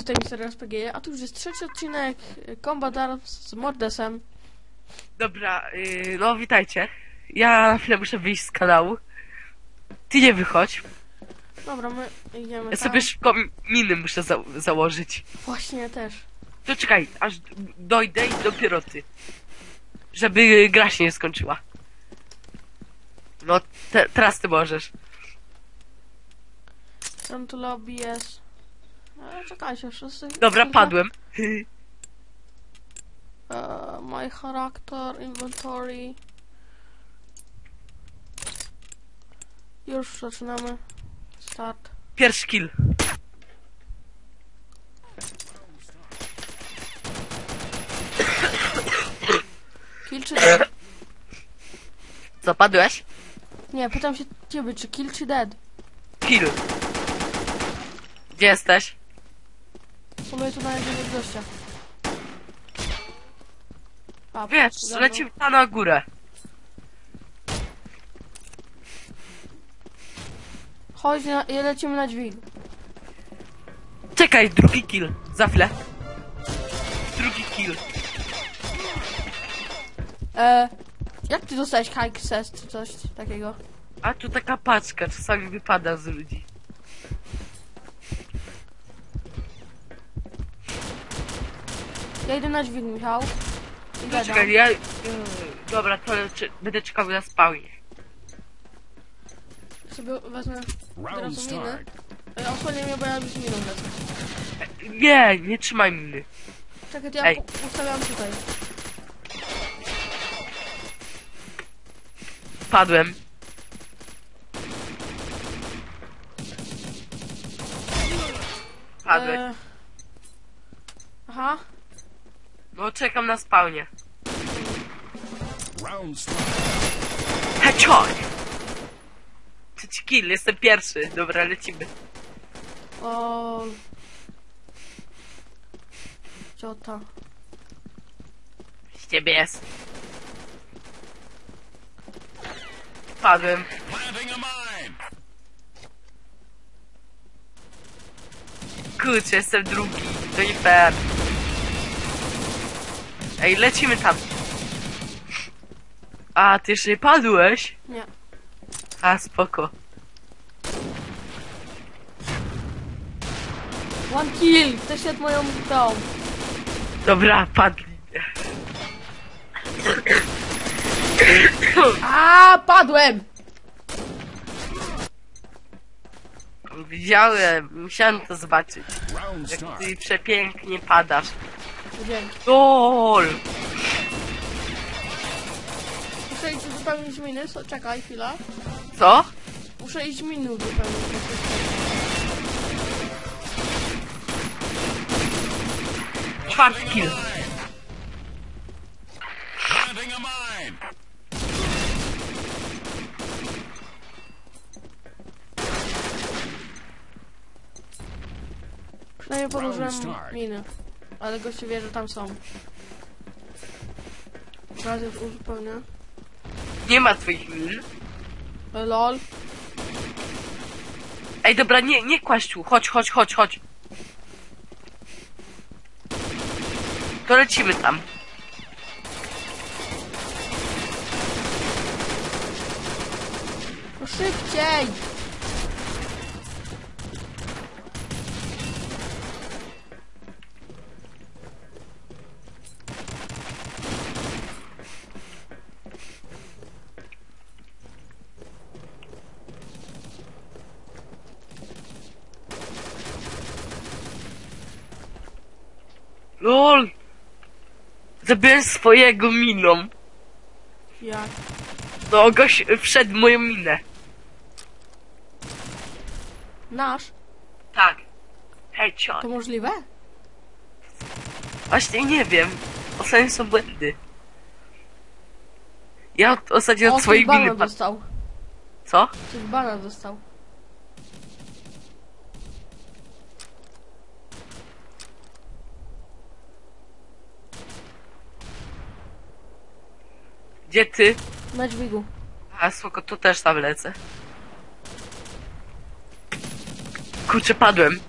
Siemanko, tutaj Mister RPG, a tu już jest trzeci odcinek y, Combat Arms z Mordesem. Dobra, yy, no witajcie. Ja na chwilę muszę wyjść z kanału. Ty nie wychodź. Dobra, my idziemy Ja tam. sobie szybko mi- miny muszę za założyć. Właśnie też. To czekaj, aż dojdę i dopiero ty. Żeby gra się nie skończyła. No, te teraz ty możesz. Tam tu lobby jest. E, czekajcie, wszyscy... Dobra, padłem. E, my character, inventory. Już zaczynamy. Start. Pierwszy kill. Kill czy dead? Co, padłeś? Nie, pytam się ciebie, czy kill czy dead? Kill. Gdzie jesteś? Próbuję tu na jakiegoś gościa. A, Wiesz, lecimy tam na górę. Chodź, na, i lecimy na dźwig. Czekaj, drugi kill. Za chwilę. Drugi kill. E, jak ty dostałeś hike sest czy coś takiego? A tu taka paczka czasami wypada z ludzi. Ja idę na dźwig, Michał. I No gadam. czekaj, ja... Yy, dobra, to leczy, będę czekał na spawnie. Sobie wezmę Round teraz miny. start. E, Osłonię mnie, bo ja już miną wezmę. Nie, nie trzymaj miny. Czekaj, to ja Ej. po- ustawiam tutaj. Padłem. Padłeś. E, aha. No czekam na start. Headshot! Trzeci kill, jestem pierwszy. Dobra, lecimy. O... Ciota. Z ciebie jest. Padłem. Kurczę, jestem drugi. To nie fair. Ej, lecimy tam. A, ty jeszcze nie padłeś? Nie. A, spoko. One kill! Ktoś nad moją tą. Dobra, padli. A padłem! Widziałem, musiałem to zobaczyć. Jak ty przepięknie padasz. Dzięki. LOL! Muszę iść wypełnić miny. So, czekaj, chwila. Co? Muszę iść miny wypełnić. Czwarty kill. Planting a mine. Przynajmniej podłożyłem miny. Ale goście wie, że tam są. Teraz już uzupełnię. Nie ma twoich min. Lol. Ej, dobra, nie, nie kłaść tu. Chodź, chodź, chodź, chodź. To lecimy tam. No szybciej! LOL! Zabiłem swojego miną. Jak? No, gość wszedł moją minę. Nasz? Tak. Headshot. To możliwe? Właśnie nie wiem. Ostatnio są błędy. Ja od, ostatnio od swojej miny dostał. Co? Ktoś bana dostał. Gdzie ty? Na dźwigu. A spoko, to też tam lecę. Kurczę, padłem.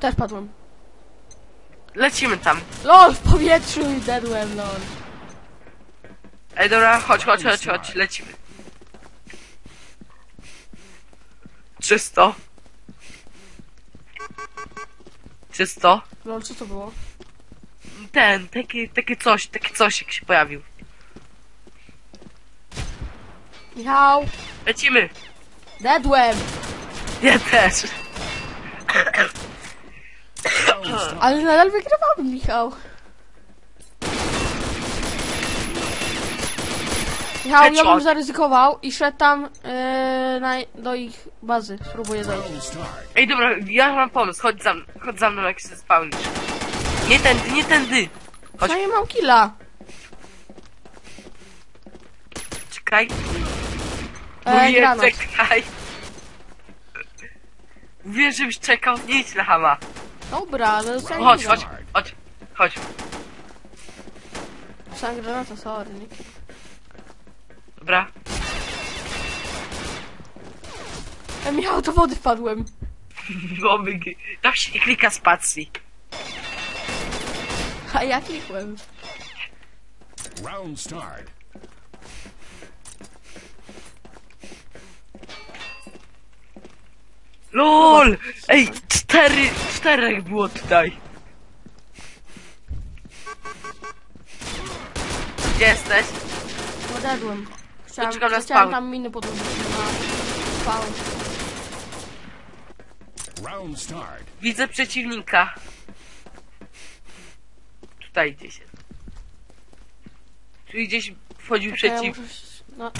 Też padłem. Lecimy tam. LOL, w powietrzu i dedłem, lol. Ej, dobra, chodź, chodź, chodź, chodź, lecimy. Czysto. Czysto. Lol, co to było? Ten, taki, taki coś, taki coś jak się pojawił. Michał, Lecimy. dedłem. Ja też. Ale nadal wygrywamy, Michał. Michał, ja bym zaryzykował i szedł tam yy, na, do ich bazy. Spróbuję dojść. Ej, dobra, ja mam pomysł, chodź za, mną- chodź za mną jak się spełnisz. Nie tędy, nie tędy. Chodź. No nie mam killa. Czekaj. E, Mówię, granat. czekaj. Mówię, żebyś czekał, nie idź na hama. Dobra, ale dostałem Chodź, chodź, chodź, chodź. Dostałem granata, sorry. nie? Dobra. E, Michał, do wody wpadłem. Mamy, tam się nie klika spacji. A ja klikłem. Round start. LOL! Ej, cztery, czterech było tutaj. Gdzie jesteś? No dedłem. Chciałem, czekam na chciałem spawn. tam miny podłożyć na spawn. Round start. Widzę przeciwnika. Tutaj gdzieś jest. Tu gdzieś wchodził Czekaj, ja przeciw... muszę się- No,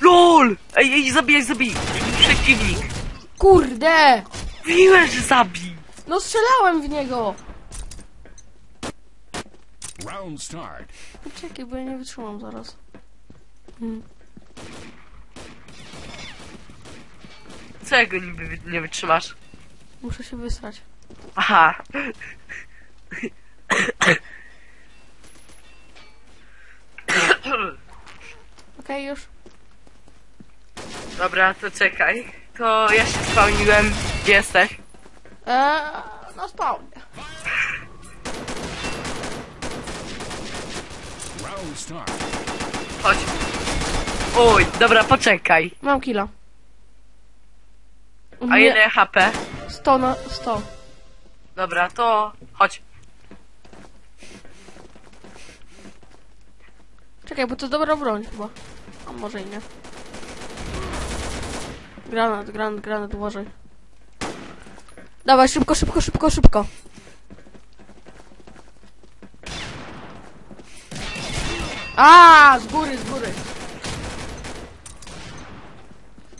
LOL! Ej, ej, zabij, zabij! Przeciwnik! Kurde! Mówiłem, że zabij! No strzelałem w niego! Round start. Czekaj, bo ja nie wytrzymam zaraz. Hmm. Co jego niby wy- nie wytrzymasz? Muszę się wysrać. Aha. Okej, już. Dobra, to czekaj. To ja się spełniłem. Gdzie jesteś? Eee, na spawnie. Round start. Chodź. Oj, dobra, poczekaj. Mam killa. A ile HP? 100 na 100. Dobra, to chodź. Czekaj, bo to dobra broń chyba. A może i nie. Granat, granat, granat, uważaj. Dawaj, szybko, szybko, szybko, szybko. A, z góry, z góry.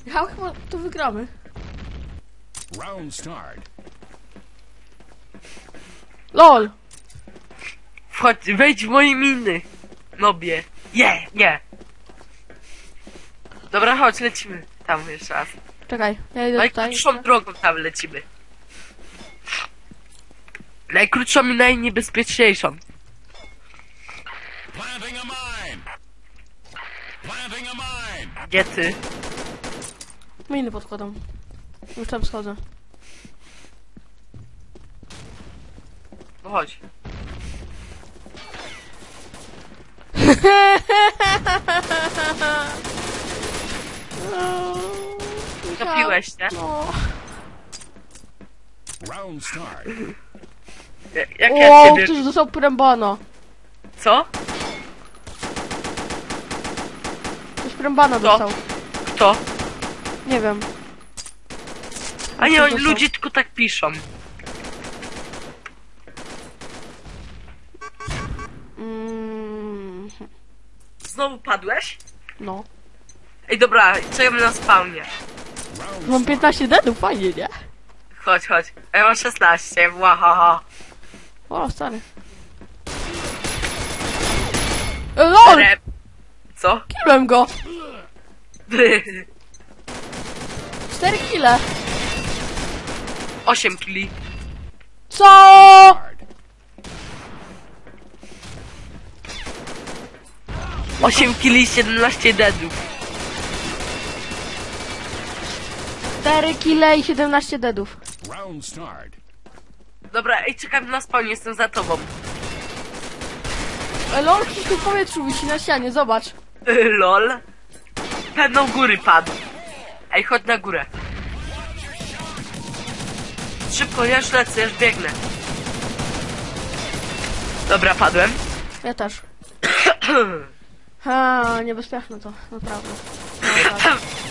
Ja chyba to wygramy. Round start. LOL. Wchodź, wejdź w moje miny. Nobie. Nie, nie. Dobra, chodź, lecimy. Tam jeszcze raz. Czekaj, ja idę tutaj. Najkrótszą drogą tam lecimy. Najkrótszą i najniebezpieczniejszą. Planting a mine. Planting a mine. Gdzie ty? Miny podkładam. Już tam schodzę. No chodź. Topiłeś się? No. Round start. Ja- Jak ja O, ciebie... ktoś dostał prębana. Co? Ktoś prębana Co? dostał. Kto? Nie wiem. A nie, oni ludzie tylko tak piszą. Mm, Znowu padłeś? no. Ej, dobra, czekamy na spawnie. Mam 15 dedów, fajnie, nie? Chodź, chodź. A ja mam 16, łahaha. O, stary. E, LOL! Rep. Co? Kilłem go! 4 kile! 8 kili. Co? 8 kili, 17 deadów. 4 kile i 17 dedów. Round start. Dobra, ej, czekam na spawnie, jestem za tobą. E, lol, ktoś tu w powietrzu wisi na ścianie, zobacz. Y, Lol. Do góry padł. Ej, chodź na górę. Szybko, ja już lecę, ja już biegnę. Dobra, padłem. Ja też. Ha, niebezpieczne to, naprawdę. No, tak.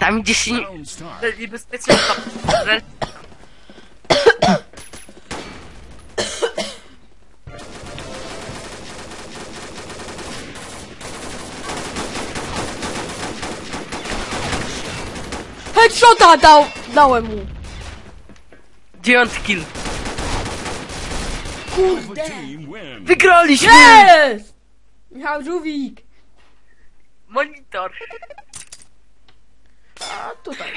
Tam gdzie się nie... Niebezpieczeństwa... że- Headshota dał, dałem mu. Dziewiąty kill. Kurde. Wygraliśmy! Jest! Michał Żółwik. Monitor. A tutaj.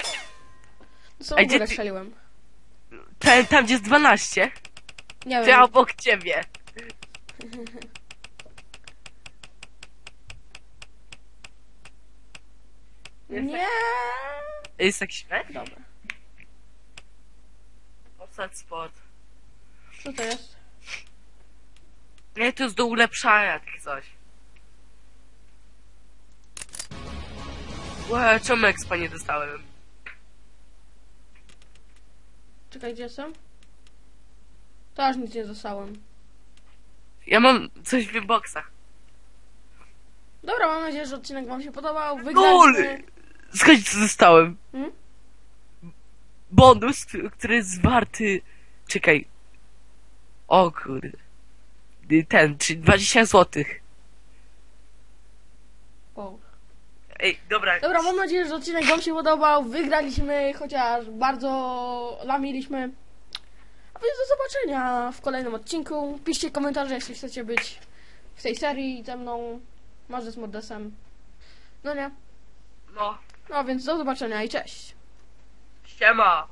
Co Ej, w gdzie ogóle ty- strzeliłem? Ten, tam gdzie jest 12. Nie To wiem. ja obok ciebie. Nie. Jest jakiś mecz? Dobra. Offset sport. Co to jest? Nie, to jest do ulepszania, takie coś. Łe, czemu expa nie dostałem? Czekaj, gdzie jestem? To aż nic nie dostałem. Ja mam coś w boxach. Dobra, mam nadzieję, że odcinek wam się podobał. Wygraliśmy. Słuchajcie, co dostałem. Hmm? Bonus, który- jest warty... Czekaj. O kurde. Ten, czyli 20 złotych. O. Ej, dobra. Dobra, mam nadzieję, że odcinek wam się podobał. Wygraliśmy, chociaż bardzo lamiliśmy. A więc do zobaczenia w kolejnym odcinku. Piszcie komentarze, jeśli chcecie być w tej serii ze mną. Może z Mordesem. No nie. No, No więc do zobaczenia i cześć. siema.